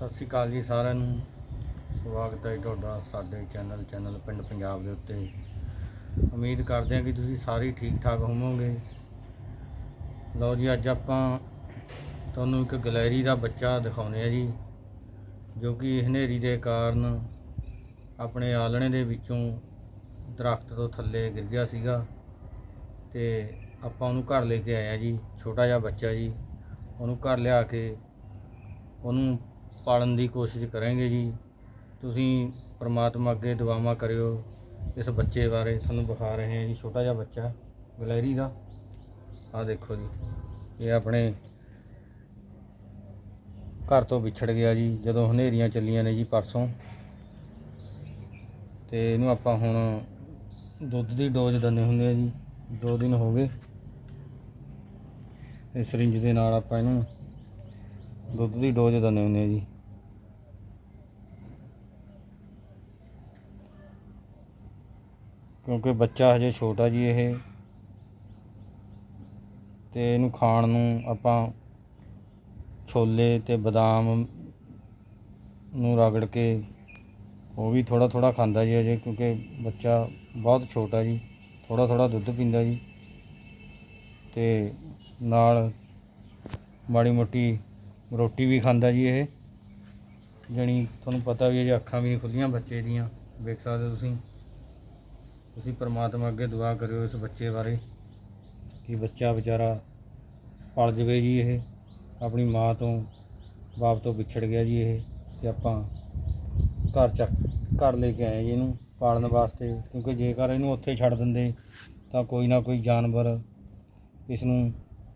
ਸਤਿ ਸ਼੍ਰੀ ਅਕਾਲ ਜੀ ਸਾਰਿਆਂ ਨੂੰ। ਸਵਾਗਤ ਹੈ ਤੁਹਾਡਾ ਸਾਡੇ ਚੈਨਲ ਚੈਨਲ ਪਿੰਡ ਪੰਜਾਬ ਦੇ ਉੱਤੇ। ਉਮੀਦ ਕਰਦੇ ਹਾਂ ਕਿ ਤੁਸੀਂ ਸਾਰੇ ਠੀਕ ਠਾਕ ਹੋਵੋਗੇ। ਲਓ ਜੀ, ਅੱਜ ਆਪਾਂ ਤੁਹਾਨੂੰ ਇੱਕ ਗਲੈਰੀ ਦਾ ਬੱਚਾ ਦਿਖਾਉਂਦੇ ਆ ਜੀ, ਜੋ ਕਿ ਹਨੇਰੀ ਦੇ ਕਾਰਨ ਆਪਣੇ ਆਲਣੇ ਦੇ ਵਿੱਚੋਂ ਦਰਖਤ ਤੋਂ ਥੱਲੇ ਗਿਰ ਗਿਆ ਸੀਗਾ ਤੇ ਆਪਾਂ ਉਹਨੂੰ ਘਰ ਲੈ ਕੇ ਆਏ ਆ ਜੀ, ਛੋਟਾ ਜਿਹਾ ਬੱਚਾ ਜੀ। ਉਹਨੂੰ ਘਰ ਲਿਆ ਕੇ ਉਹਨੂੰ ਪਾਲਣ ਦੀ ਕੋਸ਼ਿਸ਼ ਕਰਾਂਗੇ ਜੀ। ਤੁਸੀਂ ਪਰਮਾਤਮਾ ਅੱਗੇ ਦੁਆਵਾਂ ਕਰਿਓ ਇਸ ਬੱਚੇ ਬਾਰੇ। ਤੁਹਾਨੂੰ ਵਿਖਾ ਰਹੇ ਹਾਂ ਜੀ, ਛੋਟਾ ਜਿਹਾ ਬੱਚਾ, ਗਲੈਰੀ ਦਾ। ਆਹ ਦੇਖੋ ਜੀ, ਇਹ ਆਪਣੇ ਘਰ ਤੋਂ ਵਿਛੜ ਗਿਆ ਜੀ, ਜਦੋਂ ਹਨੇਰੀਆਂ ਚੱਲੀਆਂ ਨੇ ਜੀ ਪਰਸੋਂ। ਤੇ ਇਹਨੂੰ ਆਪਾਂ ਹੁਣ ਦੁੱਧ ਦੀ ਡੋਜ਼ ਦਿੰਦੇ ਹੁੰਦੇ ਆ ਜੀ, ਦੋ ਦਿਨ ਹੋ ਗਏ। ਇਸ ਸਰਿੰਜ ਦੇ ਨਾਲ ਆਪਾਂ ਇਹਨੂੰ ਦੁੱਧ ਦੀ ਡੋਜ਼ ਦਿੰਦੇ ਹੁੰਦੇ ਆ ਜੀ। ਕਿਉਂਕਿ ਬੱਚਾ ਹਜੇ ਛੋਟਾ ਜੀ ਇਹ। ਤੇ ਇਹਨੂੰ ਖਾਣ ਨੂੰ ਆਪਾਂ ਛੋਲੇ ਤੇ ਬਦਾਮ ਨੂੰ ਰਗੜ ਕੇ ਉਹ ਵੀ ਥੋੜਾ ਥੋੜਾ ਖਾਂਦਾ ਜੀ ਅਜੇ ਕਿਉਂਕਿ ਬੱਚਾ ਬਹੁਤ ਛੋਟਾ ਜੀ ਥੋੜਾ ਥੋੜਾ ਦੁੱਧ ਪੀਂਦਾ ਜੀ। ਤੇ ਨਾਲ ਮਾੜੀ ਮੋਟੀ ਰੋਟੀ ਵੀ ਖਾਂਦਾ ਜੀ ਇਹ। ਜਣੀ ਤੁਹਾਨੂੰ ਪਤਾ ਵੀ ਹੈ ਜੀ ਅੱਖਾਂ ਵੀ ਨਹੀਂ ਖੁੱਲੀਆਂ ਬੱਚੇ ਦੀਆਂ, ਵੇਖ ਸਕਦੇ ਹੋ ਤੁਸੀਂ। ਤੁਸੀਂ ਪ੍ਰਮਾਤਮਾ ਅੱਗੇ ਦੁਆ ਕਰਿਓ ਇਸ ਬੱਚੇ ਬਾਰੇ ਕਿ ਬੱਚਾ ਵਿਚਾਰਾ ਪਲ ਜਵੇ ਜੀ ਇਹ, ਆਪਣੀ ਮਾਂ ਤੋਂ ਬਾਪ ਤੋਂ ਵਿਛੜ ਗਿਆ ਜੀ ਇਹ ਤੇ ਆਪਾਂ ਘਰ ਚੱਕ, ਘਰ ਲੈ ਕੇ ਆਏ ਜੀ ਇਹਨੂੰ ਪਾਲਣ ਵਾਸਤੇ ਕਿਉਂਕਿ ਜੇਕਰ ਇਹਨੂੰ ਉੱਥੇ ਛੱਡ ਦਿੰਦੇ ਤਾਂ ਕੋਈ ਨਾ ਕੋਈ ਜਾਨਵਰ ਇਸ ਨੂੰ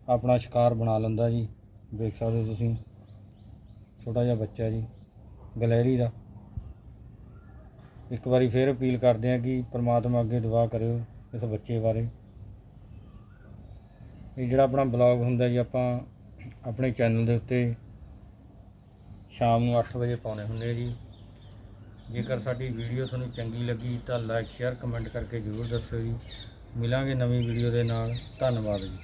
ਆਪਣਾ ਸ਼ਿਕਾਰ ਬਣਾ ਲੈਂਦਾ ਜੀ। ਦੇਖ ਸਕਦੇ ਹੋ ਤੁਸੀਂ। ਛੋਟਾ ਜਿਹਾ ਬੱਚਾ ਜੀ, ਗਲੈਰੀ ਦਾ। ਇੱਕ ਵਾਰੀ ਫੇਰ ਅਪੀਲ ਕਰਦੇ ਹਾਂ ਕਿ ਪ੍ਰਮਾਤਮਾ ਅੱਗੇ ਦੁਆ ਕਰਿਓ ਇਸ ਬੱਚੇ ਬਾਰੇ। ਇਹ ਜਿਹੜਾ ਆਪਣਾ ਬਲੌਗ ਹੁੰਦਾ ਜੀ, ਆਪਾਂ ਆਪਣੇ ਚੈਨਲ ਦੇ ਉੱਤੇ ਸ਼ਾਮ ਨੂੰ 8 ਵਜੇ ਪਾਉਣੇ ਹੁੰਦੇ ਜੀ। ਜੇਕਰ ਸਾਡੀ ਵੀਡੀਓ ਤੁਹਾਨੂੰ ਚੰਗੀ ਲੱਗੀ ਤਾਂ ਲਾਈਕ, ਸ਼ੇਅਰ, ਕਮੈਂਟ ਕਰਕੇ ਜ਼ਰੂਰ ਦੱਸਿਓ ਜੀ। ਮਿਲਾਂਗੇ ਨਵੀਂ ਵੀਡੀਓ ਦੇ ਨਾਲ। ਧੰਨਵਾਦ ਜੀ।